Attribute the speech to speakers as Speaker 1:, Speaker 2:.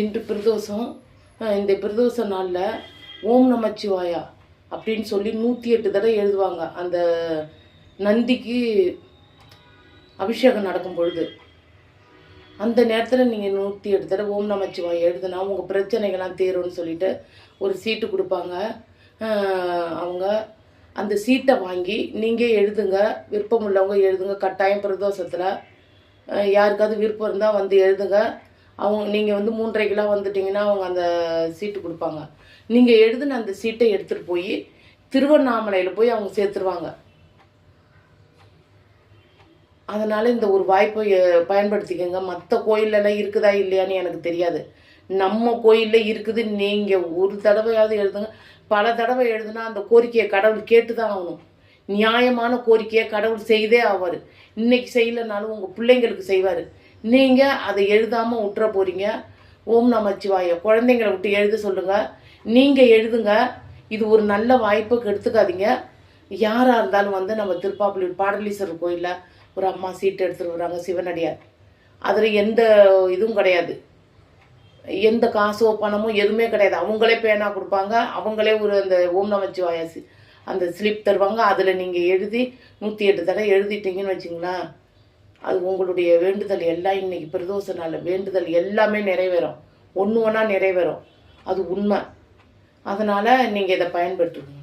Speaker 1: இன்று பிரதோஷம் இந்த பிரதோஷ நாளில் ஓம் நமச்சிவாயா அப்படின்னு சொல்லி நூற்றி எட்டு தடவை எழுதுவாங்க. அந்த நந்திக்கு அபிஷேகம் நடக்கும் பொழுது. அந்த நேரத்தில் நீங்கள் நூற்றி எட்டு தடவை ஓம் நமச்சிவாய் எழுதுனா உங்கள் பிரச்சனைகள்லாம் தீரும்னு சொல்லிட்டு ஒரு சீட்டு கொடுப்பாங்க. அவங்க அந்த சீட்டை வாங்கி நீங்கள் எழுதுங்க விருப்பம் உள்ளவங்க எழுதுங்க கட்டாயம் பிரதோஷத்தில் யாருக்காவது விருப்பம் இருந்தால் வந்து எழுதுங்க. அவங்க நீங்கள் வந்து மூன்றரைக்கெலாம் வந்துட்டிங்கன்னா அவங்க அந்த சீட்டு கொடுப்பாங்க. நீங்கள் எழுதின அந்த சீட்டை எடுத்துகிட்டு போய் திருவண்ணாமலையில் போய் அவங்க சேர்த்துருவாங்க. அதனால் இந்த ஒரு வாய்ப்பை பயன்படுத்திக்கோங்க. மற்ற கோயிலெல்லாம் இருக்குதா இல்லையான்னு எனக்கு தெரியாது. நம்ம கோயிலில் இருக்குது. நீங்கள் ஒரு தடவையாவது எழுதுங்க. பல தடவை எழுதுனா அந்த கோரிக்கையை கடவுள் கேட்டு தான் ஆகணும். நியாயமான கோரிக்கையை கடவுள் செய்தே ஆவார். இன்னைக்கு செய்யலைனாலும் உங்கள் பிள்ளைங்களுக்கு செய்வார். நீங்கள் அதை எழுதாமல் விட்டுற போகிறீங்க ஓம் நமச்சிவாய குழந்தைங்களை விட்டு எழுத சொல்லுங்கள் நீங்கள் எழுதுங்க. இது ஒரு நல்ல வாய்ப்புக்கு எடுத்துக்காதீங்க யாராக இருந்தாலும் வந்து நம்ம திருப்பாப்புலி பாடலீஸ்வரர் கோயிலில் ஒரு அம்மா சீட்டு எடுத்துகிட்டு வராங்க சிவனடியார். அதில் எந்த இதுவும் கிடையாது. எந்த காசோ பணமோ எதுவுமே கிடையாது. அவங்களே பேனா கொடுப்பாங்க. அவங்களே ஒரு அந்த ஓம் நமச்சிவாய அந்த ஸ்லிப் தருவாங்க. அதில் நீங்கள் எழுதி நூற்றி எட்டு தடவை எழுதிட்டீங்கன்னு வச்சிங்களேன். அது உங்களுடைய வேண்டுதல் எல்லாம் இன்னைக்கு பிரதோஷ நாள் வேண்டுதல் எல்லாமே நிறைவேறும். ஒன்று ஒன்றா நிறைவேறும். அது உண்மை. அதனால் நீங்கள் இதை பயன்படுத்துங்க.